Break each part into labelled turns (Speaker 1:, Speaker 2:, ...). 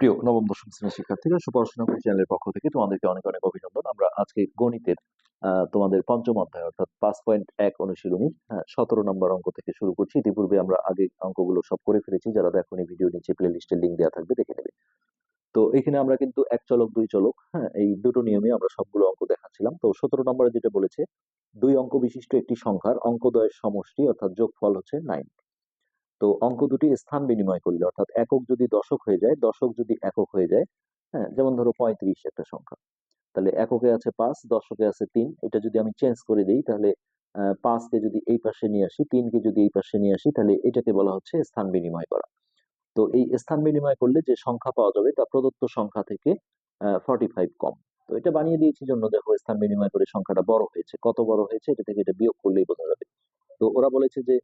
Speaker 1: প্রিয় নবম, দশম শ্রেণির শিক্ষার্থীরা, সুপড়াশোনা চ্যানেলের পক্ষ থেকে তোমাদেরকে অনেক অনেক অভিনন্দন। আমরা আজকে গণিতের তোমাদের পঞ্চম অধ্যায়, অর্থাৎ পাঁচ পয়েন্ট এক অনুশীলনী সতেরো নম্বর অঙ্ক থেকে শুরু করছি। ইতিপূর্বে আমরা আগে অঙ্কগুলো সব করে ফেলেছি। যারা দেখোনি ভিডিও নিচে প্লে লিস্টের লিঙ্ক দেওয়া থাকবে, দেখে নেবে। তো এখানে আমরা কিন্তু এক চলক, দুই চলক হ্যাঁ এই দুটো নিয়মে আমরা সবগুলো অঙ্ক দেখাচ্ছিলাম। তো সতেরো নম্বরে যেটা বলেছে, দুই অঙ্ক বিশিষ্ট একটি সংখ্যার অঙ্কদ্বয়ের সমষ্টি, অর্থাৎ যোগফল হচ্ছে নাইন তো অঙ্ক দুটি স্থান বিনিময় করলে। অর্থাৎ একক যদি দশক হয়ে যায়, দশক যদি একক হয়ে যায় হ্যাঁ যেমন ধরো পঁয়ত্রিশ একটা সংখ্যা। তাহলে এককে আছে পাঁচ, দশকে আছে তিন। এটা যদি আমি চেঞ্জ করে দিই, তাহলে পাঁচকে যদি এই পাশে নিয়ে আসি, তিনকে যদি এই পাশে নিয়ে আসি, তাহলে এটাকে বলা হচ্ছে স্থান বিনিময় করা। তো এই স্থান বিনিময় করলে যে সংখ্যা পাওয়া যাবে, তা প্রদত্ত সংখ্যা থেকে ফর্টি ফাইভ কম। তো এটা বানিয়ে দিয়েছি জন্য, দেখো স্থান বিনিময় করে সংখ্যাটা বড় হয়েছে। কত বড় হয়েছে, এটা থেকে এটা বিয়োগ করলেই বোঝা যাবে। তো ওরা বলেছে যে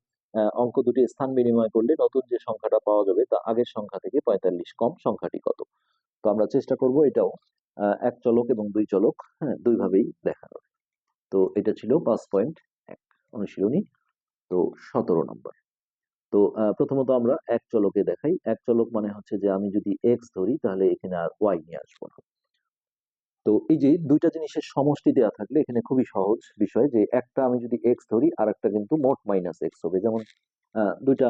Speaker 1: অঙ্ক দুটি স্থান বিনিময় করলে নতুন যে সংখ্যাটা পাওয়া যাবে তা আগের সংখ্যা থেকে পঁয়তাল্লিশ কম সংখ্যাটি কত? তো আমরা চেষ্টা করব এটাও এক চলক এবং দুই চলক হ্যাঁ দুইভাবেই দেখানোর। তো এটা ছিল পাঁচ পয়েন্ট এক অনুশীলনী, তো সতেরো নম্বর। তো প্রথমত আমরা এক চলকে দেখাই। এক চলক মানে হচ্ছে যে আমি যদি এক্স ধরি তাহলে এখানে আর ওয়াই নিয়ে আসব না। তো এই যে দুইটা জিনিসের সমষ্টি দেওয়া থাকলে এখানে খুবই সহজ বিষয় যে একটা আমি যদি এক্স ধরি আর একটা কিন্তু মোট মাইনাস এক্স হবে। যেমন দুইটা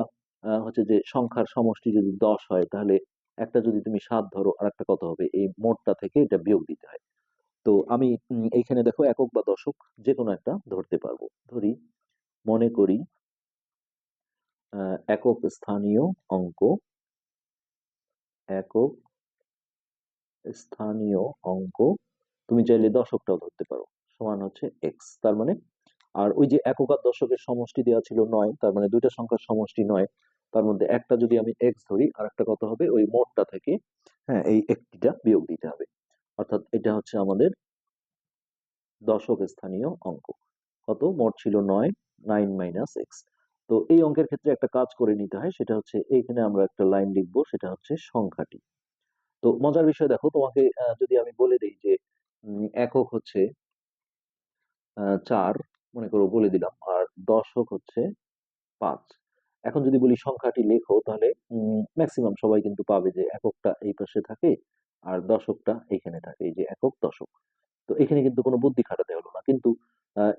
Speaker 1: হচ্ছে যে সংখ্যার সমষ্টি যদি দশ হয় তাহলে একটা যদি তুমি সাত ধরো আর একটা কত হবে? এই মোটটা থেকে এটা বিয়োগ দিতে হয়। তো আমি এইখানে দেখো একক বা দশক যে কোনো একটা ধরতে পারব। ধরি, মনে করি একক স্থানীয় অঙ্ক, একক স্থানীয় অঙ্ক তুমি চাইলে দশকটাও ধরতে পারো। সমান হচ্ছে এক্স তার মানে আর ওই যে একক দশকের সমষ্টি দেওয়া ছিল নয়, তার মানে দুইটা সংখ্যার সমষ্টি নয়, তার মধ্যে একটা যদি আমি এক্স ধরি আর একটা কত হবে? ওই মোটটা থেকে হ্যাঁ এই একটিটা বিয়োগ দিতে হবে। অর্থাৎ এটা হচ্ছে আমাদের দশক স্থানীয় অঙ্ক। কত? মোট ছিল নয় নাইন মাইনাস এক্স তো এই অঙ্কের ক্ষেত্রে একটা কাজ করে নিতে হয়, সেটা হচ্ছে এইখানে আমরা একটা লাইন লিখব, সেটা হচ্ছে সংখ্যাটি। তো মজার বিষয় দেখো, তোমাকে যদি আমি বলে দিই যে একক হচ্ছে চার, মনে করো বলে দিলাম, আর দশক হচ্ছে পাঁচ। এখন যদি বলি সংখ্যাটি লেখো, তাহলে ম্যাক্সিমাম সবাই কিন্তু পাবে যে এককটা এই পাশে থাকে, আর দশকটা এইখানে থাকে, এই যে একক দশক। তো এখানে কিন্তু কোনো বুদ্ধি খাটাতে হলো না। কিন্তু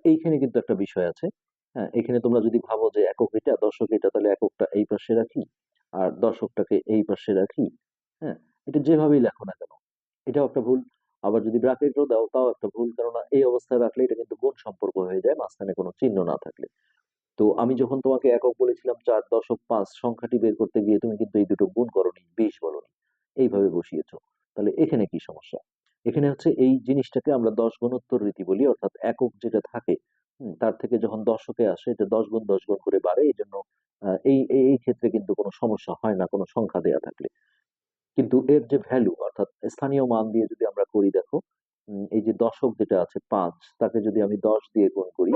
Speaker 1: এইখানে কিন্তু একটা বিষয় আছে হ্যাঁ এখানে তোমরা যদি ভাবো যে একক এটা, দশক এটা, তাহলে এককটা এই পাশে রাখি, আর দশকটাকে এই পাশে রাখি হ্যাঁ এটা যেভাবেই লেখো না কেন, এটাও একটা ভুল। আবার যদি ব্র্যাকেটও দাও, তাও একটা ভুল। কেননা এই অবস্থায় রাখলে এটা কিন্তু গুণ সম্পর্ক হয়ে যায়, মাঝখানে কোনো চিহ্ন না থাকলে। তো আমি যখন তোমাকে একক বলেছিলাম চার দশক পাঁচ সংখ্যাটি বের করতে গিয়ে তুমি কিন্তু এই দুটো গুণ করনি, বিশ বলনি, এইভাবে বসিয়েছো। তাহলে এখানে কি সমস্যা? এখানে হচ্ছে এই জিনিসটাকে আমরা দশ গুণোত্তর রীতি বলি, অর্থাৎ একক যেটা থাকে তার থেকে যখন দশকে আসে, এটা দশ গুণ দশ গুণ করে বাড়ে। এই জন্য এই এই ক্ষেত্রে কিন্তু কোনো সমস্যা হয় না, কোনো সংখ্যা দেয়া থাকলে। কিন্তু এর যে ভ্যালু অর্থাৎ স্থানীয় মান দিয়ে যদি আমরা করি, দেখো এই যে দশক যেটা আছে, পাঁচ, তাকে যদি আমি দশ দিয়ে গুণ করি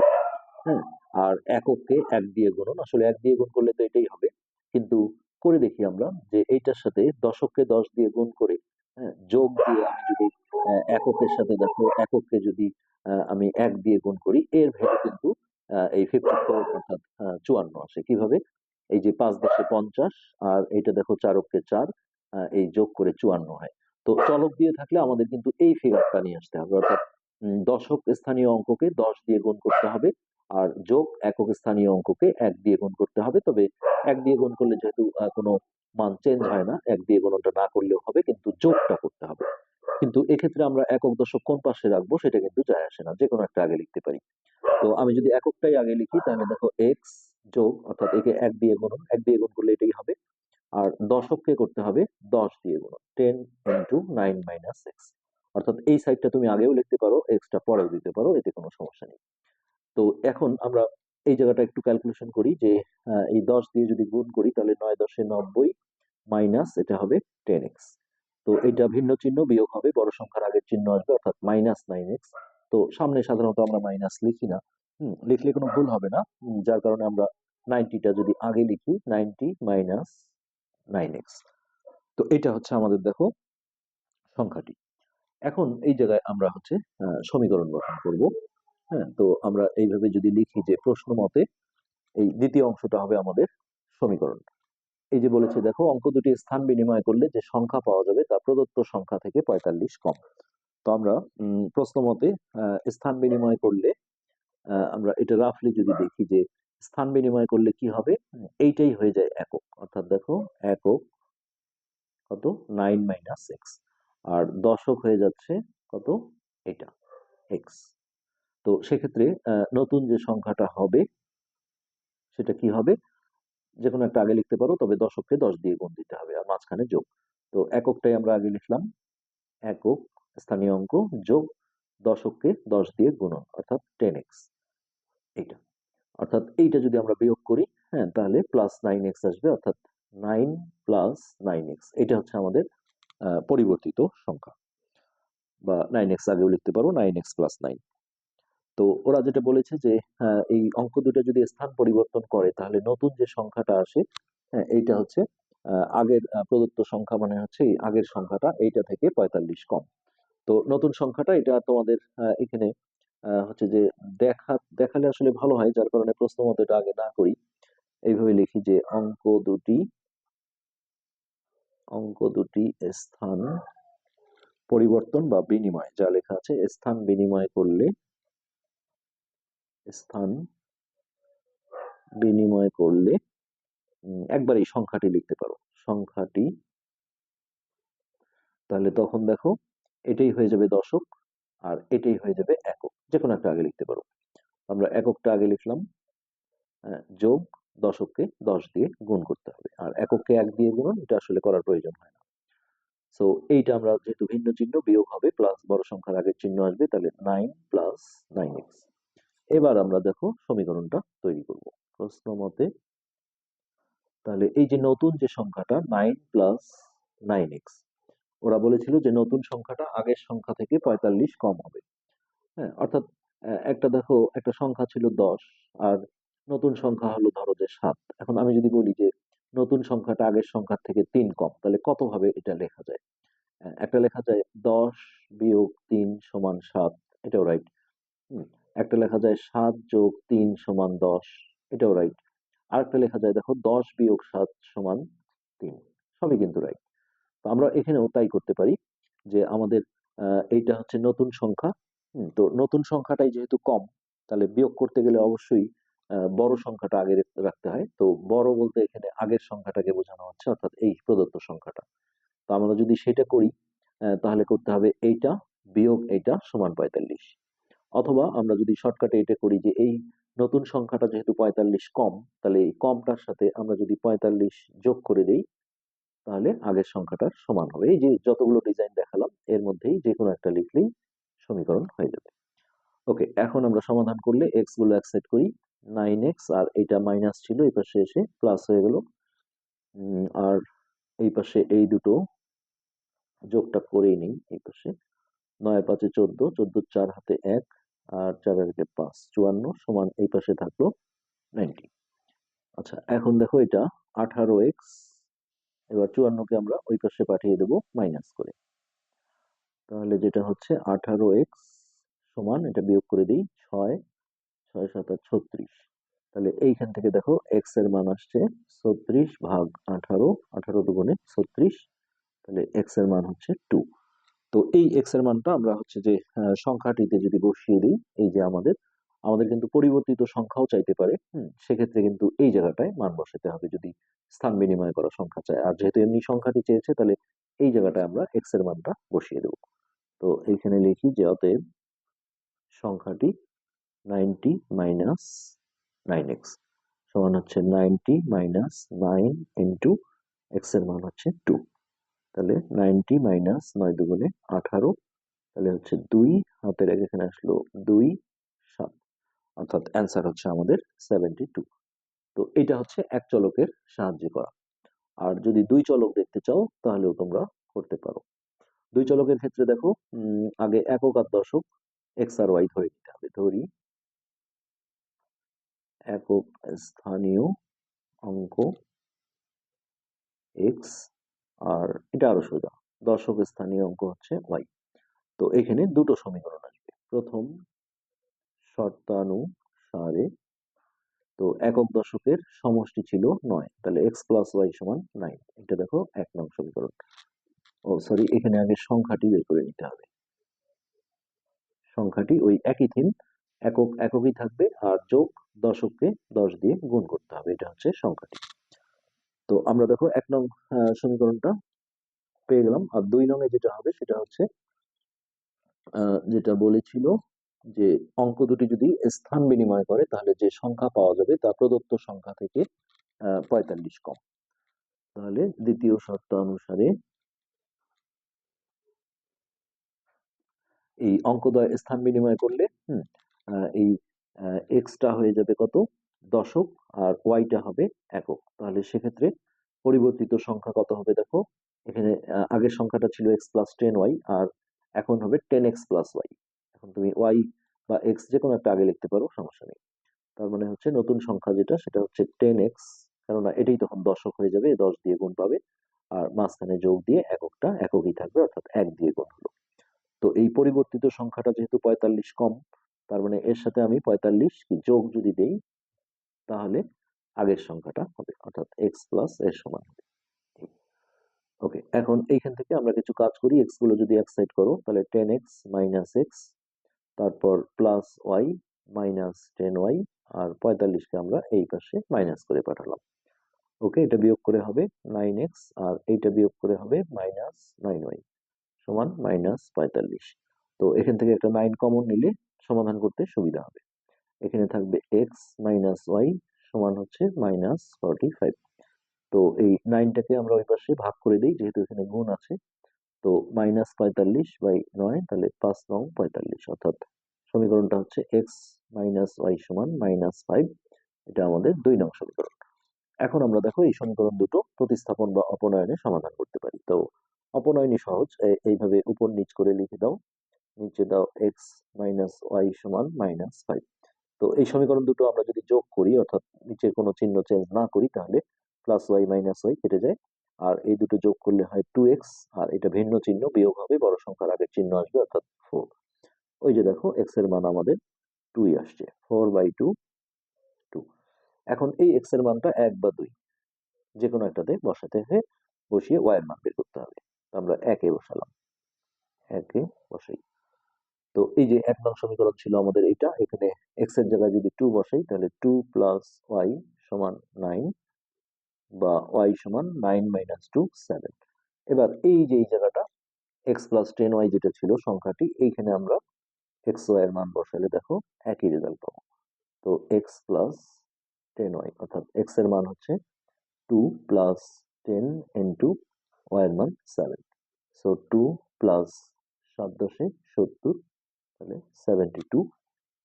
Speaker 1: হ্যাঁ আর এককে এক দিয়ে গুণন, আসলে এক দিয়ে গুণ করলে তো এটাই হবে। কিন্তু করে দেখি আমরা যে এইটার সাথে দশককে দশ দিয়ে গুণ করে হ্যাঁ যোগ দিয়ে আমি যদি এককের সাথে দেখো এককে যদি আমি এক দিয়ে গুণ করি, এর ভ্যালু কিন্তু এই ফিফটি ফোর অর্থাৎ চুয়ান্ন আসে। কীভাবে? এই যে পাঁচ দশে পঞ্চাশ, আর এইটা দেখো চারককে চার এই যোগ করে চুয়ান্ন হয়। তো চলক দিয়ে থাকলে আমাদের কিন্তু এই ফিগারটা নিয়ে আসতে হবে। অর্থাৎ দশক স্থানীয় অঙ্ককে দশ দিয়ে গুণ করতে হবে আর যোগ একক স্থানীয় অঙ্ককে এক দিয়ে গুণ করতে হবে। তবে এক দিয়ে গুণ করলে যেহেতু কোনো মান চেঞ্জ হয় না, এক দিয়ে গুণনটা না করলেও হবে, কিন্তু যোগটা করতে হবে। কিন্তু এক্ষেত্রে আমরা একক দশক কোন পাশে রাখব সেটা কিন্তু যায় আসে না যে কোনো একটা আগে লিখতে পারি। তো আমি যদি এককটাই আগে লিখি, তাহলে দেখো এক্স যোগ অর্থাৎ একে এক দিয়ে গুণন, এক দিয়ে গুণ করলে এটাই হবে। আর দশককে করতে হবে? দশ দিয়ে গুণন ten into nine minus X অর্থাৎ এই সাইডটা তুমি আগেও লিখতে পারো এক্সটা পরেও দিতে পারো, এতে কোনো সমস্যা নেই। তো এখন আমরা এই জায়গাটা একটু ক্যালকুলেশন করি যে এই দশ দিয়ে যদি গুণ করি, তাহলে নয় দশে নব্বই মাইনাস এটা হবে টেন এক্স তো এটা ভিন্ন চিহ্ন বিয়োগ হবে, বড় সংখ্যার আগের চিহ্ন আসবে, অর্থাৎ মাইনাস নাইন এক্স তো সামনে সাধারণত আমরা মাইনাস লিখি না। লিখলে কোনো ভুল হবে না। যার কারণে আমরা নাইনটিটা যদি আগে লিখি নাইনটি মাইনাস নাইন এক্স তো এটা হচ্ছে আমাদের দেখো সংখ্যাটি। এখন এই জায়গায় আমরা হচ্ছে সমীকরণ গঠন করব। হ্যাঁ তো আমরা এইভাবে যদি লিখি যে প্রশ্ন মতে এই দ্বিতীয় অংশটা হবে আমাদের সমীকরণ। এই যে বলেছে, দেখো অঙ্ক দুটি স্থান বিনিময় করলে যে সংখ্যা পাওয়া যাবে তা প্রদত্ত সংখ্যা থেকে পঁয়তাল্লিশ কম। তো আমরা প্রশ্ন মতে স্থান বিনিময় করলে আমরা এটা রাফলি যদি দেখি যে স্থান বিনিময় করলে কি হবে? এইটাই হয়ে যায় একক। অর্থাৎ দেখো, একক কত? নাইন মাইনাস এক্স আর দশক হয়ে যাচ্ছে কত? এটা এক্স তো সেক্ষেত্রে নতুন যে সংখ্যাটা হবে, সেটা কি হবে? যে কোনো একটা আগে লিখতে পারো, তবে দশককে দশ দিয়ে গুণ দিতে হবে, আর মাঝখানে যোগ। তো এককটাই আমরা আগে লিখলাম। একক স্থানীয় অঙ্ক যোগ দশককে দশ দিয়ে গুণন, অর্থাৎ টেন এক্স এইটা। অর্থাৎ এইটা যদি আমরা বিয়োগ করি হ্যাঁ তাহলে প্লাস নাইন এক্স আসবে, অর্থাৎ নাইন প্লাস নাইন এক্স এটা হচ্ছে আমাদের পরিবর্তিত সংখ্যা। বা নাইন এক্স আগেও লিখতে পারো নাইন এক্স প্লাস নাইন তো ওরা যেটা বলেছে যে এই অঙ্ক দুটো যদি স্থান পরিবর্তন করে, তাহলে নতুন যে সংখ্যাটা আসে হ্যাঁ এইটা হচ্ছে আগের প্রদত্ত সংখ্যা মানে হচ্ছে আগের সংখ্যাটা, এইটা থেকে পঁয়তাল্লিশ কম। তো নতুন সংখ্যাটা, এটা তোমাদের এখানে আহ, হচ্ছে যে দেখা দেখালে আসলে ভালো হয় যার কারণে প্রশ্ন মতো এটা আগে না করি। এইভাবে লিখি যে অঙ্ক দুটি অঙ্ক দুটি স্থান পরিবর্তন বা বিনিময়। যা লেখা আছে স্থান বিনিময় করলে স্থান বিনিময় করলে উম, একবার এই সংখ্যাটি লিখতে পারো। সংখ্যাটি তাহলে তখন দেখো এটাই হয়ে যাবে দশক। আর এটাই হয়ে যাবে একক। যে কোনো একটা আগে লিখতে পারো। আমরা এককটা আগে লিখলাম। আহ, যোগ দশককে দশ দিয়ে গুণ করতে হবে। আর একককে এক দিয়ে গুণন এটা আসলে করার প্রয়োজন হয় না। সো এইটা আমরা যেহেতু ভিন্ন চিহ্ন বিয়োগ হবে প্লাস বড় সংখ্যার আগের চিহ্ন আসবে তাহলে নাইন প্লাস নাইন এক্স এবার আমরা দেখো সমীকরণটা তৈরি করব। প্রশ্ন মতে তাহলে এই যে নতুন যে সংখ্যাটা নাইন প্লাস নাইন এক্স ওরা বলেছিল যে নতুন সংখ্যাটা আগের সংখ্যা থেকে পঁয়তাল্লিশ কম হবে। হ্যাঁ অর্থাৎ একটা দেখো, একটা সংখ্যা ছিল দশ আর নতুন সংখ্যা হলো ধরো যে সাত। এখন আমি যদি বলি যে নতুন সংখ্যাটা আগের সংখ্যার থেকে তিন কম, তাহলে কত ভাবে এটা লেখা যায়? একটা লেখা যায় দশ বিয়োগ তিন সমান সাত, এটাও রাইট একটা লেখা যায় সাত যোগ তিন সমান দশ, এটাও রাইট আর একটা লেখা যায় দেখো দশ বিয়োগ সাত সমান তিন, সবই কিন্তু রাইট তো আমরা এখানেও তাই করতে পারি যে আমাদের এইটা হচ্ছে নতুন সংখ্যা। তো নতুন সংখ্যাটাই যেহেতু কম, তাহলে বিয়োগ করতে গেলে অবশ্যই বড় সংখ্যাটা আগে রাখতে হয়। তো বড় বলতে এখানে আগের সংখ্যাটাকে বোঝানো হচ্ছে, অর্থাৎ এই প্রদত্ত সংখ্যাটা। তো আমরা যদি সেটা করি তাহলে করতে হবে এইটা বিয়োগ এইটা সমান পঁয়তাল্লিশ। অথবা আমরা যদি শর্টকাটে এটা করি যে এই নতুন সংখ্যাটা যেহেতু পঁয়তাল্লিশ কম, তাহলে এই কমটার সাথে আমরা যদি পঁয়তাল্লিশ যোগ করে দেই তাহলে আগের সংখ্যাটার সমান হবে। এই যে যতগুলো ডিজাইন দেখালাম, এর মধ্যেই যে কোনো একটা লিখলেই সমীকরণ হয়ে যাবে। ওকে এখন আমরা সমাধান করলে এক্সগুলো অ্যাকসেপ্ট করি। নাইন এক্স আর এটা মাইনাস ছিল, এই পাশে এসে প্লাস হয়ে গেল। আর এই পাশে এই দুটো যোগটা করেই নেই, এই পাশে। নয় পাঁচে চোদ্দ চোদ্দ চার হাতে এক, আর চার একে পাঁচ, চুয়ান্ন সমান এই পাশে থাকল নাইনটি আচ্ছা এখন দেখো এটা আঠারো এক্স এবার চুয়ান্নকে আমরা ওই পাশে পাঠিয়ে দেবো মাইনাস করে। তাহলে যেটা হচ্ছে আঠারো এক্স সমান, এটা বিয়োগ করে দিই ছয় ছয় সাত ছত্রিশ। তাহলে এইখান থেকে দেখো এক্সের মান আসছে ছত্রিশ ভাগ আঠারো আঠারো দুগুণে ছত্রিশ, তাহলে এক্সের মান হচ্ছে টু তো এই এক্সের মানটা আমরা হচ্ছে যে সংখ্যাটিতে যদি বসিয়ে দিই, এই যে আমাদের আমাদের কিন্তু পরিবর্তিত সংখ্যাও চাইতে পারে। সেক্ষেত্রে কিন্তু এই জায়গাটায় মান বসাতে হবে যদি স্থান বিনিময় করা সংখ্যা চায়। আর যেহেতু এমনি সংখ্যাটি চেয়েছে, তাহলে এই জায়গাটায় আমরা এক্সের মানটা বসিয়ে দেবো। তো এইখানে লিখি যে অতএব সংখ্যাটি নাইনটি মাইনাস নাইন এক্স সমান হচ্ছে নাইনটি মাইনাস নাইন ইন্টু এক্সের মান হচ্ছে টু। তাহলে নাইনটি মাইনাস নয় দুগুণে আঠারো, তাহলে হচ্ছে দুই, হাতের এক এখানে আসলো দুই অর্থাৎ অ্যান্সার হচ্ছে আমাদের সেভেন্টি টু তো এটা হচ্ছে এক চলকের সাহায্যে করা। আর যদি দুই চলক দেখতে চাও, তাহলেও তোমরা করতে পারো। দুই চলকের ক্ষেত্রে দেখো আগে একক আর দশক এক্স আর ওয়াই ধরে নিতে হবে। ধরি, একক স্থানীয় অঙ্ক এক্স আর এটা আরও সোজা, দশক স্থানীয় অঙ্ক হচ্ছে ওয়াই তো এখানে দুটো সমীকরণ আসবে। প্রথম শর্তানুসারে তো একক দশকের সমষ্টি ছিল নয়। তাহলে এক্স প্লাস ওয়াই সমান নাইন এটা দেখো এক নং সমীকরণ। ও সরি এখানে আগে সংখ্যাটি বের করে নিতে হবে। সংখ্যাটি ওই একই থিম, একক, এককই থাকবে আর যোগ দশককে দশ দিয়ে গুণ করতে হবে। এটা হচ্ছে সংখ্যাটি। তো আমরা দেখো এক নং সমীকরণটা পেয়ে গেলাম। আর দুই নং এ যেটা হবে সেটা হচ্ছে যেটা বলেছিল যে অঙ্ক দুটি যদি স্থান বিনিময় করে তাহলে যে সংখ্যা পাওয়া যাবে তা প্রদত্ত সংখ্যা থেকে পঁয়তাল্লিশ কম। তাহলে দ্বিতীয় শর্ত অনুসারে এই অঙ্কদ্বয় স্থান বিনিময় করলে হুম, এই এক্সটা হয়ে যাবে কত? দশক আর ওয়াইটা হবে একক। তাহলে সেক্ষেত্রে পরিবর্তিত সংখ্যা কত হবে দেখো? এখানে আগের সংখ্যাটা ছিল এক্স প্লাস টেন ওয়াই আর এখন হবে টেন এক্স প্লাস ওয়াই এখন তুমি ওয়াই বা এক্স যে কোনো একটা আগে লিখতে পারো, সমস্যা নেই। তার মানে হচ্ছে নতুন সংখ্যা যেটা, সেটা হচ্ছে টেন এক্স কেননা এটাই তখন দশক হয়ে যাবে, দশ দিয়ে গুণ পাবে, আর মাঝখানে যোগ দিয়ে এককটা এককই থাকবে, অর্থাৎ এক দিয়ে গুণ হলো। তো এই পরিবর্তিত সংখ্যাটা যেহেতু পঁয়তাল্লিশ কম, তার মানে এর সাথে আমি পঁয়তাল্লিশ কি যোগ যদি দেই, তাহলে আগের সংখ্যাটা হবে, অর্থাৎ এক্স প্লাস এর সমান হবে। ওকে, এখন এইখান থেকে আমরা কিছু কাজ করি এক্সগুলো যদি এক সাইড করো, তাহলে টেন এক্স মাইনাস এক্স তারপর plus Y minus ten Y আর পঁয়তাল্লিশকে আমরা এই পাশে মাইনাস করে পাঠালাম। ওকে এটা বিয়োগ করে হবে নাইন এক্স আর এইটা বিয়োগ করে হবে মাইনাস নাইন ওয়াই সমান মাইনাস পঁয়তাল্লিশ। তো এখান থেকে একটা নাইন কমন নিলে সমাধান করতে সুবিধা হবে। এখানে থাকবে এক্স মাইনাস ওয়াই সমান হচ্ছে মাইনাস ফর্টি ফাইভ তো এই নাইনটাকে আমরা ওই পাশে ভাগ করে দিই, যেহেতু এখানে গুণ আছে তো মাইনাস পঁয়তাল্লিশ বাই নয়, তাহলে পাঁচ নং পঁয়তাল্লিশ, অর্থাৎ সমীকরণটা হচ্ছে এক্স মাইনাস ওয়াই সমান মাইনাস ফাইভ এটা আমাদের দুই নং সমীকরণ। এখন আমরা দেখো এই সমীকরণ দুটো প্রতিস্থাপন বা অপনয়নে সমাধান করতে পারি। তো অপনয়নই সহজ এইভাবে উপর নিচ করে লিখে দাও, নিচে দাও এক্স মাইনাস ওয়াই সমান মাইনাস ফাইভ তো এই সমীকরণ দুটো আমরা যদি যোগ করি, অর্থাৎ নিচের কোনো চিহ্ন চেঞ্জ না করি, তাহলে প্লাস ওয়াই মাইনাস ওয়াই কেটে যায়। আর এই দুটো যোগ করলে হয় টু এক্স আর এটা ভিন্ন চিহ্ন, বিয়োগ হবে বড় সংখ্যার আগের চিহ্ন আসবে, অর্থাৎ ফোর ওই যে দেখো এক্সের মান আমাদের টুই আসছে ফোর বাই টু টু এখন এই এক্সের মানটা এক বা দুই যে কোনো একটাতে বসাতে হয়ে বসিয়ে ওয়াই এর মান বের করতে হবে। আমরা একে বসালাম, একে বসাই। তো এই যে এক নং সমীকরণ ছিল আমাদের এইটা, এখানে এক্সের জায়গায় যদি টু বসাই, তাহলে টু প্লাস ওয়াই সমান নাইন বা ওয়াই সমান নাইন মাইনাস টু সেভেন এবার এই যে, এই জায়গাটা এক্স প্লাস টেন ওয়াই যেটা ছিল সংখ্যাটি, এইখানে আমরা এক্স ওয়াই এর মান বসালে দেখো একই রেজাল্ট পাবো। তো এক্স প্লাস টেন ওয়াই অর্থাৎ এক্সের মান হচ্ছে two plus ten into Y এর মান সেভেন সো টু প্লাস সাত দশে সত্তর, তাহলে সেভেন্টি টু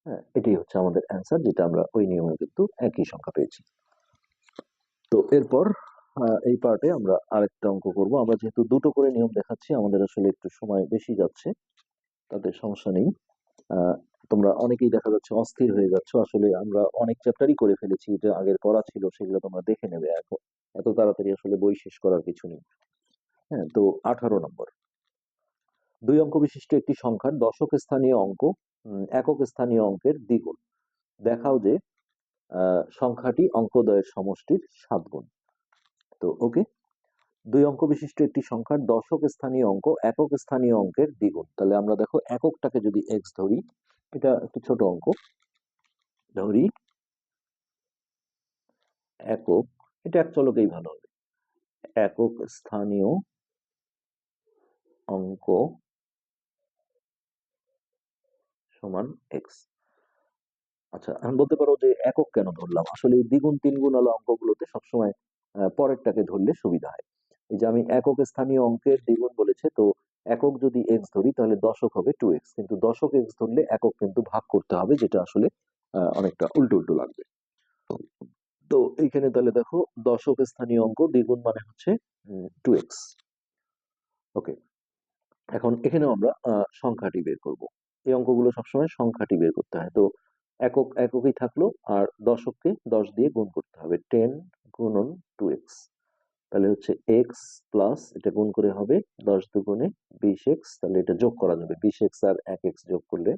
Speaker 1: হ্যাঁ এটাই হচ্ছে আমাদের অ্যান্সার যেটা আমরা ওই নিয়মে কিন্তু একই সংখ্যা পেয়েছি। তো এরপর এই পার্টে আমরা আরেকটা অঙ্ক করব। আমরা যেহেতু দুটো করে নিয়ম দেখাচ্ছি, আমাদের আসলে একটু সময় বেশি যাচ্ছে তাতে সমস্যা নেই। তোমরা অনেকেই দেখা যাচ্ছে অস্থির হয়ে যাচ্ছ। আসলে আমরা অনেক চ্যাপ্টারই করে ফেলেছি, যে আগের পড়া ছিল সেগুলো তোমরা দেখে নেবে এখন। এত তাড়াতাড়ি আসলে বই শেষ করার কিছু নেই। হ্যাঁ তো আঠারো নম্বর। দুই অঙ্ক বিশিষ্ট একটি সংখ্যার দশক স্থানীয় অঙ্ক একক স্থানীয় অঙ্কের দ্বিগুণ। দেখাও যে সংখ্যাটি অঙ্কদ্বয়ের সমষ্টির সাত গুণ। তো ওকে দুই অঙ্ক বিশিষ্ট একটি সংখ্যার দশক স্থানীয় অঙ্ক, একক স্থানীয় অঙ্কের দ্বিগুণ। তাহলে আমরা দেখো এককটাকে যদি এক্স ধরি, এটা একটু ছোট অঙ্ক। ধরি, একক, এটা এক চলকেই ভালো হবে। একক স্থানীয় অঙ্ক সমান এক্স আচ্ছা এখন বলতে পারো যে একক কেন ধরলাম? আসলে এই দ্বিগুণ, তিনগুণ আলো অঙ্কগুলোতে সবসময় পরেরটাকে ধরলে সুবিধা হয়। এই যে আমি একক স্থানীয় অঙ্কের দ্বিগুণ বলেছে, তো একক যদি এক্স ধরি, তাহলে দশক হবে টু এক্স কিন্তু দশক এক্স ধরলে একক কিন্তু ভাগ করতে হবে, যেটা আসলে অনেকটা উল্টো উল্টো লাগবে। তো এইখানে তাহলে দেখো, দশক স্থানীয় অঙ্ক দ্বিগুণ মানে হচ্ছে টু এক্স ওকে এখন এখানেও আমরা সংখ্যাটি বের করব। এই অঙ্কগুলো সবসময় সংখ্যাটি বের করতে হয়। তো একক, এককই থাকল আর দশককে দশ দিয়ে গুণ করতে হবে। টেন গুণন টু এক্স। তাহলে হচ্ছে এক্স প্লাস এটা গুণ করে হবে দশ দুগুণে বিশ এক্স। তাহলে এটা যোগ করা যাবে। বিশ এক্স আর এক এক্স যোগ করলে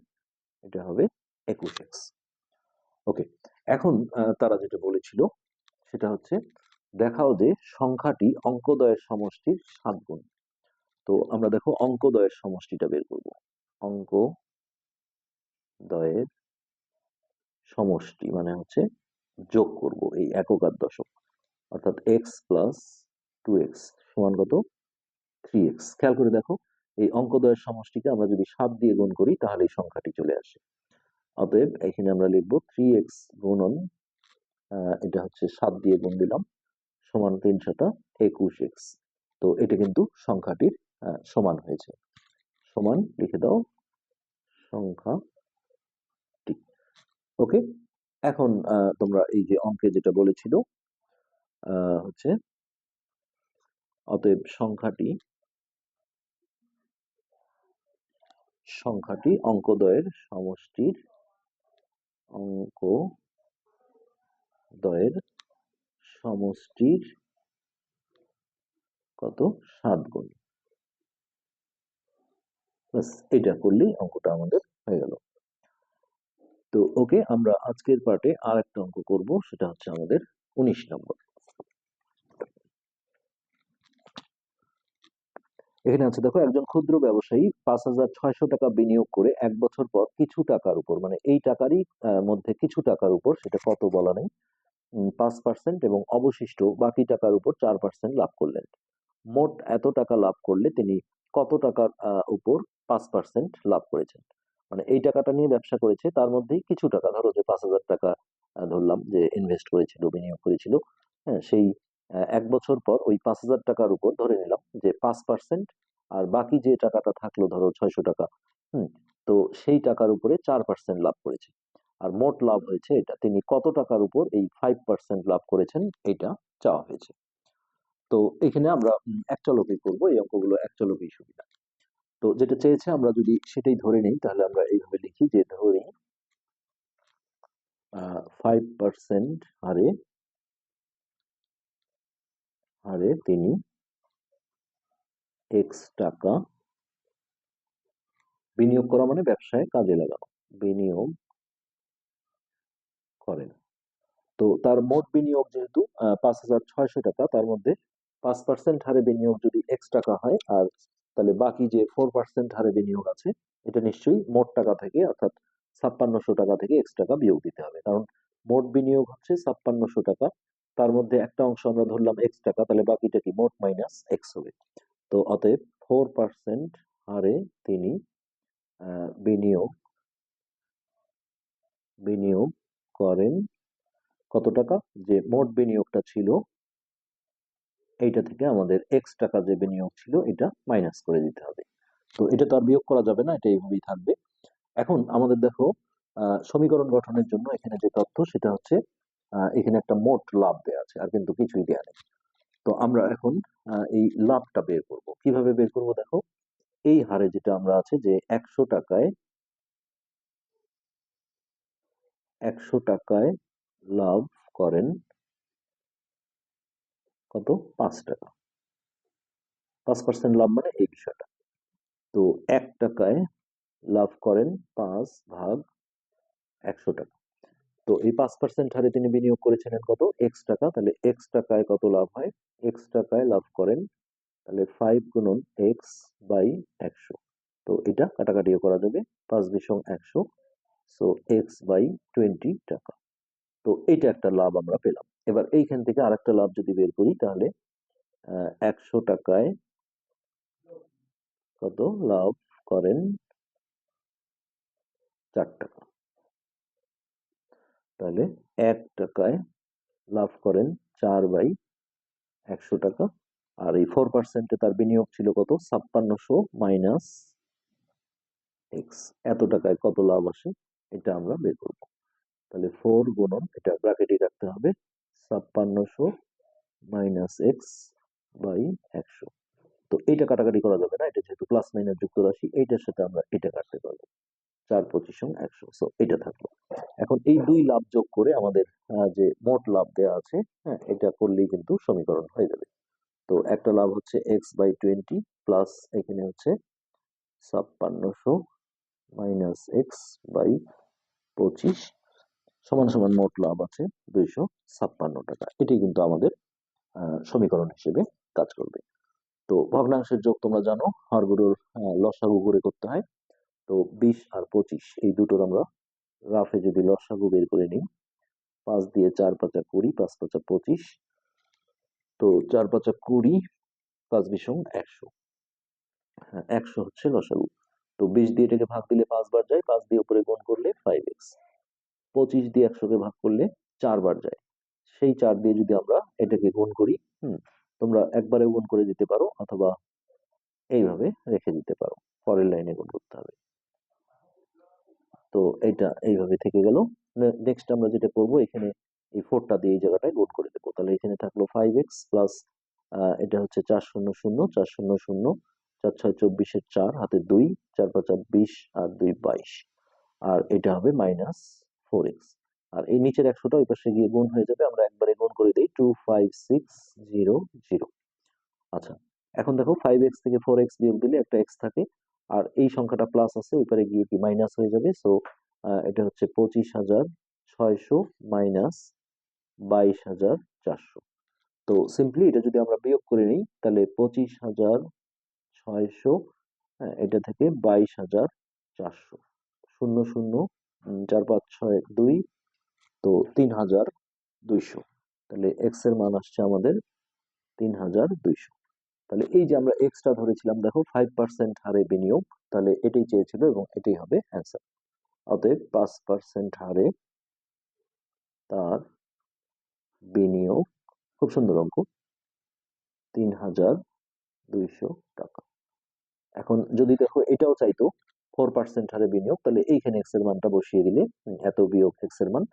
Speaker 1: এটা হবে একুশ এক্স। ওকে, এখন তারা যেটা বলেছিল সেটা হচ্ছে দেখাও যে সংখ্যাটি অঙ্কদয়ের সমষ্টির সাত গুণ। তো আমরা দেখো অঙ্কদয়ের সমষ্টিটা বের করব। অঙ্ক দয়ের সমষ্টি মানে হচ্ছে যোগ করব এই একক দশক। অর্থাৎ এক্স প্লাস টু এক্স সমান কত? থ্রি এক্স খেয়াল করে দেখো, এই অঙ্কদয়ের সমষ্টিকে আমরা যদি সাত দিয়ে গুণ করি, তাহলে এই সংখ্যাটি চলে আসে। অতএব এখানে আমরা লিখব থ্রি এক্স গুণন এটা হচ্ছে সাত দিয়ে গুণ দিলাম, সমান তিন সাতা একুশ এক্স তো এটা কিন্তু সংখ্যাটির সমান হয়েছে। সমান লিখে দাও সংখ্যাটি ওকে? এখন তোমরা এই যে অঙ্কে যেটা বলেছিল হচ্ছে অতএব সংখ্যাটি সংখ্যাটি অঙ্কদ্বয়ের সমষ্টির অঙ্ক দয়ের সমষ্টির কত? সাত গুণ। ব্যাস এটা করলেই অঙ্কটা আমাদের হয়ে গেল। তো ওকে আমরা আজকের পার্টে আর একটা অঙ্ক করব, সেটা হচ্ছে আমাদের উনিশ নম্বর। এখানে আছে, দেখো, একজন ক্ষুদ্র ব্যবসায়ী পাঁচ হাজার ছয়শো টাকা বিনিয়োগ করে এক বছর পর কিছু টাকার উপর মানে এই টাকারই মধ্যে কিছু টাকার উপর, সেটা কত বলা নেই পাঁচ পার্সেন্ট এবং অবশিষ্ট বাকি টাকার উপর চার পার্সেন্ট লাভ করলেন। মোট এত টাকা লাভ করলে তিনি কত টাকার উপর পাঁচ পার্সেন্ট লাভ করেছেন? মানে এই টাকাটা নিয়ে ব্যবসা করেছে তার মধ্যেই কিছু টাকা ধরো যে পাঁচ হাজার টাকা ধরলাম যে ইনভেস্ট করেছিল বিনিয়োগ করেছিল হ্যাঁ সেই এক বছর পর ওই পাঁচ হাজার টাকার উপর ধরে নিলাম যে পাঁচ পার্সেন্ট আর বাকি যে টাকাটা থাকল ধরো ছয়শো টাকা হুম তো সেই টাকার উপরে চার পার্সেন্ট লাভ করেছে। আর মোট লাভ হয়েছে এটা তিনি কত টাকার উপর এই ফাইভ পার্সেন্ট লাভ করেছেন এটা চাওয়া হয়েছে। তো এখানে আমরা উম, একটা লোকই করব এই অঙ্কগুলো একটা লোকই সুবিধা তো যেটা চেয়েছে আমরা যদি সেটাই ধরে নিই, তাহলে আমরা এইভাবে লিখি যে ধরি ফাইভ পার্সেন্ট হারে হারে তিনি এক্স টাকা বিনিয়োগ করা মানে ব্যবসায় কাজে লাগানো, বিনিয়োগ করেন তো তার মোট বিনিয়োগ যেহেতু পাঁচ হাজার ছয়শো টাকা, তার মধ্যে পাঁচ পার্সেন্ট হারে বিনিয়োগ যদি এক্স টাকা হয় আর তাহলে বাকি যে ফোর পার্সেন্ট হারে বিনিয়োগ আছে, এটা নিশ্চয়ই মোট টাকা থেকে, অর্থাৎ ছাপ্পান্নশো টাকা থেকে এক্স টাকা বিয়োগ দিতে হবে। কারণ মোট বিনিয়োগ হচ্ছে ছাপ্পান্নশো টাকা, তার মধ্যে একটা অংশ আমরা ধরলাম এক্স টাকা তাহলে বাকিটা কি? মোট মাইনাস এক্স হবে। তো অতএব ফোর পার্সেন্ট হারে তিনি বিনিয়োগ বিনিয়োগ করেন কত টাকা? যে মোট বিনিয়োগটা ছিল এইটা থেকে আমাদের এক্স টাকা যে বিনিয়োগ ছিল, এটা মাইনাস করে দিতে হবে। তো এটা তো আর বিয়োগ করা যাবে না, এটা এইভাবেই থাকবে। এখন আমাদের দেখো সমীকরণ গঠনের জন্য এখানে যে তথ্য, সেটা হচ্ছে এখানে একটা মোট লাভ দেওয়া আছে, আর কিন্তু কিছুই দেওয়া নেই। তো আমরা এখন এই লাভটা বের করব। কীভাবে বের করব দেখো? এই হারে যেটা আমরা আছে যে একশো টাকায় একশো টাকায় লাভ করেন কত? পাঁচ টাকা। পাঁচ পার্সেন্ট লাভ মানে এই বিষয়টা। তো এক টাকায় লাভ করেন পাঁচ ভাগ একশো টাকা। তো এই পাঁচ পার্সেন্ট হারে তিনি বিনিয়োগ করেছিলেন কত? এক্স টাকা। তাহলে এক্স টাকায় কত লাভ হয়? এক্স টাকায় লাভ করেন তাহলে ফাইভ গুণন এক্স বাই একশো। তো এটা কাটাকাটিও করা যাবে। পাঁচ বিশং একশো। সো এক্স বাই টোয়েন্টি টাকা। তো এইটা একটা লাভ আমরা পেলাম। এবার এইখান থেকে আরেকটা লাভ যদি বের করি তাহলে একশো টাকায় কত লাভ করেন? চার টাকা। তাহলে এক টাকায় লাভ করেন চার বাই একশো টাকা। আর এই ফোর পার্সেন্টে তার বিনিয়োগ ছিল কত? ছাপ্পান্নশো মাইনাস এক্স এত টাকায় কত লাভ আসে? এটা আমরা বের করব। তাহলে ফোর গুণন, এটা ব্র্যাকেটে রাখতে হবে ছাপ্পান্নশো মাইনাস এক্স বাই একশো। তো এইটা কাটাকাটি করা যাবে না, এটা যেহেতু প্লাস মাইনাস যুক্ত রাশি এইটার সাথে আমরা এটা কাটতে পারব। চার পঁচিশ একশো সো এটা থাকল। এখন এই দুই লাভ যোগ করে আমাদের যে মোট লাভ দেওয়া আছে হ্যাঁ এটা করলেই কিন্তু সমীকরণ হয়ে যাবে। তো একটা লাভ হচ্ছে এক্স বাই টোয়েন্টি প্লাস এখানে হচ্ছে ছাপ্পান্নশো মাইনাস এক্স বাই পঁচিশ সমান সমান মোট লাভ আছে দুইশো ছাপ্পান্ন টাকা। এটি কিন্তু আমাদের সমীকরণ হিসেবে কাজ করবে। তো ভগ্নাংশের যোগ তোমরা জানো হরগুলোর লসাগু করে করতে হয়। তো বিশ আর পঁচিশ, এই দুটোর আমরা রাফে যদি লসাগু বের করে নিই, পাঁচ দিয়ে চার পাঁচা কুড়ি, পাঁচ পাঁচা পঁচিশ, তো চার পাঁচা কুড়ি, পাঁচ বিশং একশো। হ্যাঁ একশো হচ্ছে লসাগু। তো বিশ দিয়ে এটাকে ভাগ দিলে পাঁচবার যায়, পাঁচ দিয়ে উপরে গুণ করলে ফাইভ এক্স পঁচিশ দিয়ে একশোকে ভাগ করলে চারবার যায়। সেই চার দিয়ে যদি আমরা এটাকে গুণ করি, হুম, তোমরা একবারে গুণ করে দিতে পারো অথবা এইভাবে রেখে দিতে পারো। পরের লাইনে গুণ করতে হবে। তো এটা এইভাবে থেকে গেল। নেক্সট আমরা যেটা করব, এখানে এই ফোরটা দিয়ে এই জায়গাটায় গুণ করে দেবো। তাহলে এখানে থাকল ফাইভ এক্স প্লাস এটা হচ্ছে চার শূন্য শূন্য, চার শূন্য শূন্য, চার ছয় চব্বিশের চার, হাতে দুই, চার পাঁচ বিশ, আর দুই বাইশ। আর এটা হবে মাইনাস ফোর এক্স আর এই নিচের একশোটা ওই পাশে গিয়ে গুণ হয়ে যাবে আমরা একবারে গুণ করে দিই two five six zero zero আচ্ছা এখন দেখো ফাইভ এক্স থেকে ফোর এক্স বিয়োগ দিলে একটা এক্স থাকে আর এই সংখ্যাটা প্লাস আছে ওই পারে গিয়ে কি মাইনাস হয়ে যাবে? সো এটা হচ্ছে পঁচিশ হাজার ছয়শো মাইনাস বাইশ হাজার চারশো। তো সিম্পলি এটা যদি আমরা বিয়োগ করে নিই তাহলে পঁচিশ হাজার ছয়শো হ্যাঁ, এটা থেকে বাইশ হাজার চারশো। শূন্য শূন্য চার পাঁচ ছয় দুই, তো তিন হাজার দুইশো। তাহলে এক্সের মান আসছে আমাদের তিন হাজার দুইশো। তাহলে এই যে আমরা এক্সট্রা ধরেছিলাম, দেখো ফাইভ পার্সেন্ট হারে বিনিয়োগ, তাহলে এটাই চেয়েছিল এবং এটাই হবে অ্যান্সার অতএব পাঁচ পার্সেন্ট হারে তার বিনিয়োগ, খুব সুন্দর অঙ্ক, তিন হাজার দুইশো টাকা। এখন যদি দেখো এটাও চাইতো ফোর পার্সেন্ট হারে বিনিয়োগ, তাহলে এইখানে এক্সের মানটা বসিয়ে দিলে এত বিয়োগ এক্সের মান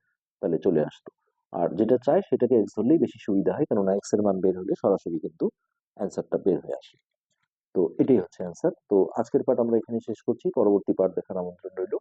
Speaker 1: তাহলে চলে আসতো। আর যেটা চাই সেটাকে এক্স ধরলেই বেশি সুবিধা হয়, কেননা এক্সের মান বের হলে সরাসরি কিন্তু অ্যান্সারটা বের হয়ে আসে। তো এটাই হচ্ছে অ্যান্সার তো আজকের পাঠ আমরা এখানে শেষ করছি। পরবর্তী পাঠ দেখার আমন্ত্রণ রইল।